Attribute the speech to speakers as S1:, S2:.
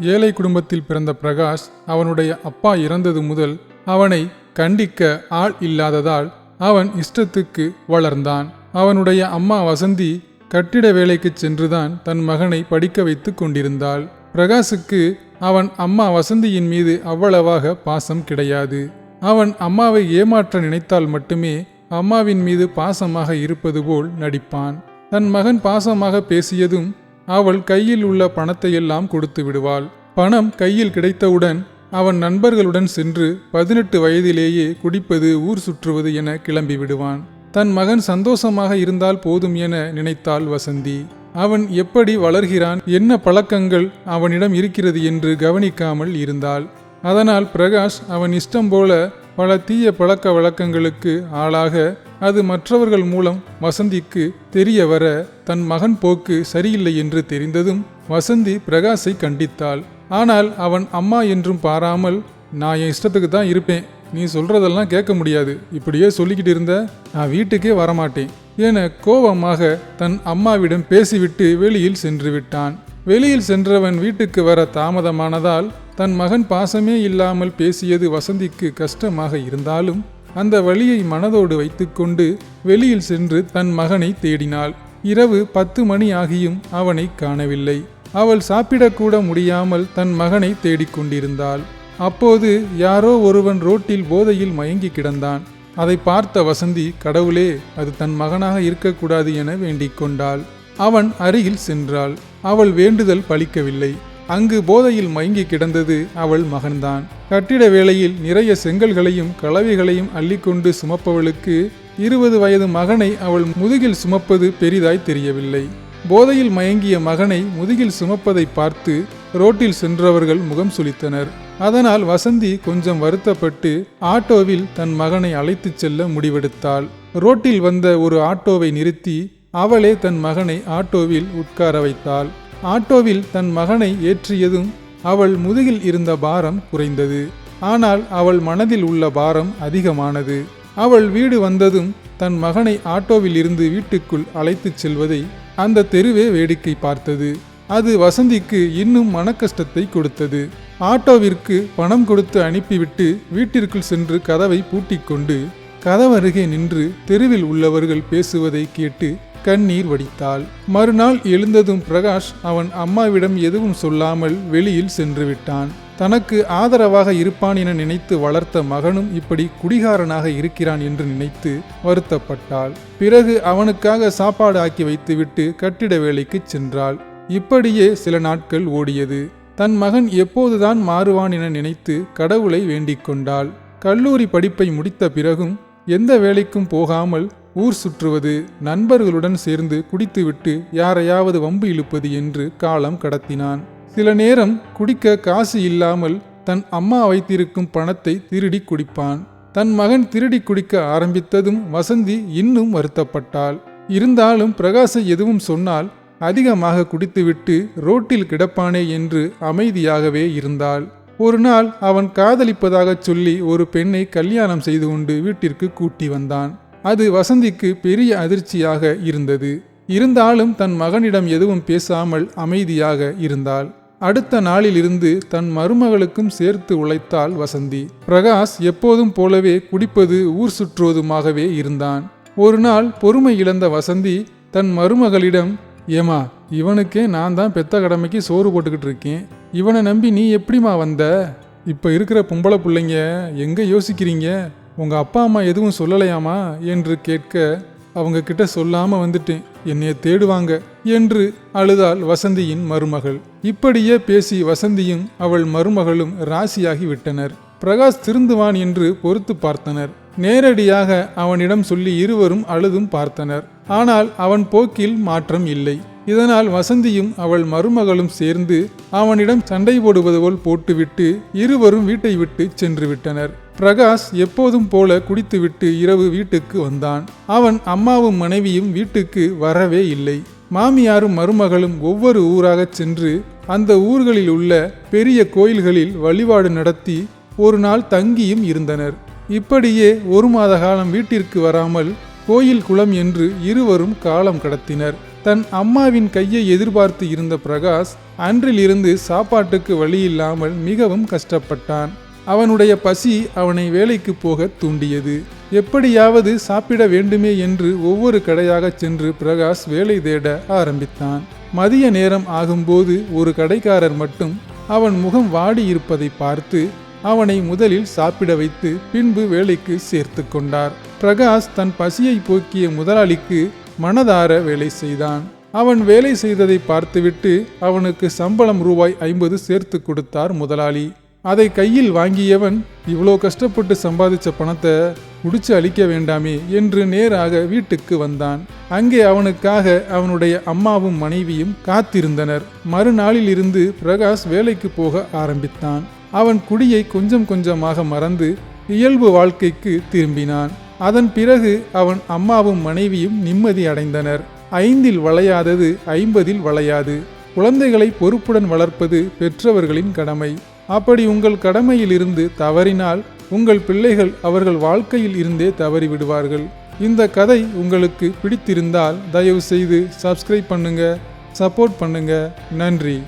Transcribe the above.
S1: ஏழை குடும்பத்தில் பிறந்த பிரகாஷ் அவனுடைய அப்பா இறந்தது முதல் அவனை கண்டிக்க ஆள் இல்லாததால் அவன் இஷ்டத்துக்கு வளர்ந்தான். அவனுடைய அம்மா வசந்தி கட்டிட வேலைக்கு சென்றுதான் தன் மகனை படிக்க வைத்து கொண்டிருந்தாள். பிரகாஷுக்கு அவன் அம்மா வசந்தியின் மீது அவ்வளவாக பாசம் கிடையாது. அவன் அம்மாவை ஏமாற்ற நினைத்தால் மட்டுமே அம்மாவின் மீது பாசமாக இருப்பது போல் நடிப்பான். தன் மகன் பாசமாக பேசியதும் அவள் கையில் உள்ள பணத்தை எல்லாம் கொடுத்து விடுவாள். பணம் கையில் கிடைத்தவுடன் அவன் நண்பர்களுடன் சென்று பதினெட்டு வயதிலேயே குடிப்பது ஊர் சுற்றுவது என கிளம்பி விடுவான். தன் மகன் சந்தோஷமாக இருந்தால் போதும் என நினைத்தாள் வசந்தி. அவன் எப்படி வளர்கிறான் என்ன பழக்கங்கள் அவனிடம் இருக்கிறது என்று கவனிக்காமல் இருந்தாள். அதனால் பிரகாஷ் அவன் இஷ்டம் போல பல தீய பழக்க வழக்கங்களுக்கு ஆளாக அது மற்றவர்கள் மூலம் வசந்திக்கு தெரிய வர தன் மகன் போக்கு சரியில்லை என்று தெரிந்ததும் வசந்தி பிரகாஷை கண்டித்தாள். ஆனால் அவன் அம்மா என்றும் பாராமல் நான் என் இஷ்டத்துக்கு தான் இருப்பேன். நீ சொல்றதெல்லாம் கேட்க முடியாது. இப்படியே சொல்லிக்கிட்டு இருந்த நான் வீட்டுக்கே வரமாட்டேன் என கோபமாக தன் அம்மாவிடம் பேசிவிட்டு வெளியில் சென்று விட்டான். வெளியில் சென்றவன் வீட்டுக்கு வர தாமதமானதால் தன் மகன் பாசமே இல்லாமல் பேசியது வசந்திக்கு கஷ்டமாக இருந்தாலும் அந்த வழியை மனதோடு வைத்துக்கொண்டு வெளியில் சென்று தன் மகனை தேடினாள். இரவு பத்து மணி ஆகியும் அவனை காணவில்லை. அவள் சாப்பிடக்கூட முடியாமல் தன் மகனை தேடிக்கொண்டிருந்தாள் அப்போது யாரோ ஒருவன் ரோட்டில் போதையில் மயங்கி கிடந்தான். அதை பார்த்த வசந்தி கடவுளே அது தன் மகனாக இருக்கக்கூடாது என வேண்டிக் கொண்டாள். அவன் அருகில் சென்றாள். அவள் வேண்டுதல் பலிக்கவில்லை. அங்கு போதையில் மயங்கி கிடந்தது அவள் மகன்தான். கட்டிட வேளையில் நிறைய செங்கல்களையும் கலவைகளையும் அள்ளிக்கொண்டு சுமப்பவளுக்கு இருபது வயது மகனை அவள் முதுகில் சுமப்பது பெரிதாய் தெரியவில்லை. போதையில் மயங்கிய மகனை முதுகில் சுமப்பதை பார்த்து ரோட்டில் சென்றவர்கள் முகம் சுளித்தனர். அதனால் வசந்தி கொஞ்சம் வருத்தப்பட்டு ஆட்டோவில் தன் மகனை அழைத்துச் செல்ல முடிவெடுத்தாள். ரோட்டில் வந்த ஒரு ஆட்டோவை நிறுத்தி அவளே தன் மகனை ஆட்டோவில் உட்கார வைத்தாள். ஆட்டோவில் தன் மகனை ஏற்றியதும் அவள் முதுகில் இருந்த பாரம் குறைந்தது. ஆனால் அவள் மனதில் உள்ள பாரம் அதிகமானது. அவள் வீடு வந்ததும் தன் மகனை ஆட்டோவில் இருந்து வீட்டுக்குள் அழைத்துச் செல்வதை அந்த தெருவே வேடிக்கை பார்த்தது. அது வசந்திக்கு இன்னும் மனக்கஷ்டத்தை கொடுத்தது. ஆட்டோவிற்கு பணம் கொடுத்து அனுப்பிவிட்டு வீட்டிற்குள் சென்று கதவை பூட்டிக்கொண்டு கதவருகே நின்று தெருவில் உள்ளவர்கள் பேசுவதை கேட்டு கண்ணீர் வடித்தாள். மறுநாள் எழுந்ததும் பிரகாஷ் அவன் அம்மாவிடம் எதுவும் சொல்லாமல் வெளியில் சென்று விட்டான். தனக்கு ஆதரவாக இருப்பான் என நினைத்து வளர்த்த மகனும் இப்படி குடிகாரனாக இருக்கிறான் என்று நினைத்து வருத்தப்பட்டாள். பிறகு அவனுக்காக சாப்பாடு ஆக்கி வைத்துவிட்டு கட்டிட வேலைக்கு சென்றாள். இப்படியே சில நாட்கள் ஓடியது. தன் மகன் எப்போதுதான் மாறுவான் என நினைத்து கடவுளை வேண்டிக் கொண்டாள். கல்லூரி படிப்பை முடித்த பிறகும் எந்த வேலைக்கும் போகாமல் ஊர் சுற்றுவது நண்பர்களுடன் சேர்ந்து குடித்துவிட்டு யாரையாவது வம்பு இழுப்பது என்று காலம் கடத்தினான். சில நேரம் குடிக்க காசு இல்லாமல் தன் அம்மா வைத்திருக்கும் பணத்தை திருடி குடிப்பான். தன் மகன் திருடி குடிக்க ஆரம்பித்ததும் வசந்தி இன்னும் வருத்தப்பட்டாள். இருந்தாலும் பிரகாசை எதுவும் சொன்னால் அதிகமாக குடித்துவிட்டு ரோட்டில் கிடப்பானே என்று அமைதியாகவே இருந்தாள். ஒரு நாள் அவன் காதலிப்பதாகச் சொல்லி ஒரு பெண்ணை கல்யாணம் செய்து கொண்டு வீட்டிற்கு கூட்டி வந்தான். அது வசந்திக்கு பெரிய அதிர்ச்சியாக இருந்தது. இருந்தாலும் தன் மகனிடம் எதுவும் பேசாமல் அமைதியாக இருந்தாள். அடுத்த நாளிலிருந்து தன் மருமகளுக்கும் சேர்த்து உழைத்தாள் வசந்தி. பிரகாஷ் எப்போதும் போலவே குடிப்பது ஊர் சுற்றுவதுமாகவே இருந்தான். ஒரு நாள் பொறுமை இழந்த வசந்தி தன் மருமகளிடம் ஏமா இவனுக்கே நான் தான் பெத்த கடமைக்கு சோறு போட்டுக்கிட்டு இருக்கேன். இவனை நம்பி நீ எப்படிமா வந்த? இப்போ இருக்கிற பொம்பளை பிள்ளைங்க எங்கே யோசிக்கிறீங்க? உங்கள் அப்பா அம்மா எதுவும் சொல்லலையாமா? என்று கேட்க அவங்க கிட்ட சொல்லாம வந்துட்டேன். என்னைய தேடுவாங்க என்று அழுதாள் வசந்தியின் மருமகள். இப்படியே பேசி வசந்தியும் அவள் மருமகளும் ராசியாகி விட்டனர். பிரகாஷ் திருந்துவான் என்று பொறுத்து பார்த்தனர். நேரடியாக அவனிடம் சொல்லி இருவரும் அழுதும் பார்த்தனர். ஆனால் அவன் போக்கில் மாற்றம் இல்லை. இதனால் வசந்தியும் அவள் மருமகளும் சேர்ந்து அவனிடம் சண்டை போடுவது போல் போட்டுவிட்டு இருவரும் வீட்டை விட்டு சென்று விட்டனர். பிரகாஷ் எப்போதும் போல குடித்துவிட்டு இரவு வீட்டுக்கு வந்தான். அவன் அம்மாவும் மனைவியும் வீட்டுக்கு வரவே இல்லை. மாமியாரும் மருமகளும் ஒவ்வொரு ஊராகச் சென்று அந்த ஊர்களில் உள்ள பெரிய கோயில்களில் வழிபாடு நடத்தி ஒரு நாள் தங்கியும் இருந்தனர். இப்படியே ஒரு மாத காலம் வீட்டிற்கு வராமல் கோயில் குளம் என்று இருவரும் காலம் கடத்தினர். தன் அம்மாவின் கையை எதிர்பார்த்து இருந்த பிரகாஷ் அன்றிலிருந்து சாப்பாட்டுக்கு வழியில்லாமல் மிகவும் கஷ்டப்பட்டான். அவனுடைய பசி அவனை வேலைக்கு போக தூண்டியது. எப்படியாவது சாப்பிட வேண்டுமே என்று ஒவ்வொரு கடையாக சென்று பிரகாஷ் வேலை தேட ஆரம்பித்தான். மதிய நேரம் ஆகும்போது ஒரு கடைக்காரர் மட்டும் அவன் முகம் வாடி இருப்பதை பார்த்து அவனை முதலில் சாப்பிட வைத்து பின்பு வேலைக்கு சேர்த்து கொண்டார். பிரகாஷ் தன் பசியை போக்கிய முதலாளிக்கு மனதார வேலை செய்தான். அவன் வேலை செய்ததை பார்த்துவிட்டு அவனுக்கு சம்பளம் ரூபாய் ஐம்பது சேர்த்து கொடுத்தார் முதலாளி. அதை கையில் வாங்கியவன் இவ்வளோ கஷ்டப்பட்டு சம்பாதிச்ச பணத்தை முடிச்சு அழிக்க வேண்டாமே என்று நேராக வீட்டுக்கு வந்தான். அங்கே அவனுக்காக அவனுடைய அம்மாவும் மனைவியும் காத்திருந்தனர். மறுநாளில் இருந்து பிரகாஷ் வேலைக்கு போக ஆரம்பித்தான். அவன் குடியை கொஞ்சம் கொஞ்சமாக மறந்து இயல்பு வாழ்க்கைக்கு திரும்பினான். அதன் பிறகு அவன் அம்மாவும் மனைவியும் நிம்மதி அடைந்தனர். ஐந்தில் வளையாதது ஐம்பதில் வளையாது. குழந்தைகளை பொறுப்புடன் வளர்ப்பது பெற்றவர்களின் கடமை. அப்படி உங்கள் கடமையிலிருந்து தவறினால் உங்கள் பிள்ளைகள் அவர்கள் வாழ்க்கையில் இருந்தே தவறி விடுவார்கள் இந்த கதை உங்களுக்கு பிடித்திருந்தால் தயவு செய்து சப்ஸ்கிரைப் பண்ணுங்க சப்போர்ட் பண்ணுங்க. நன்றி.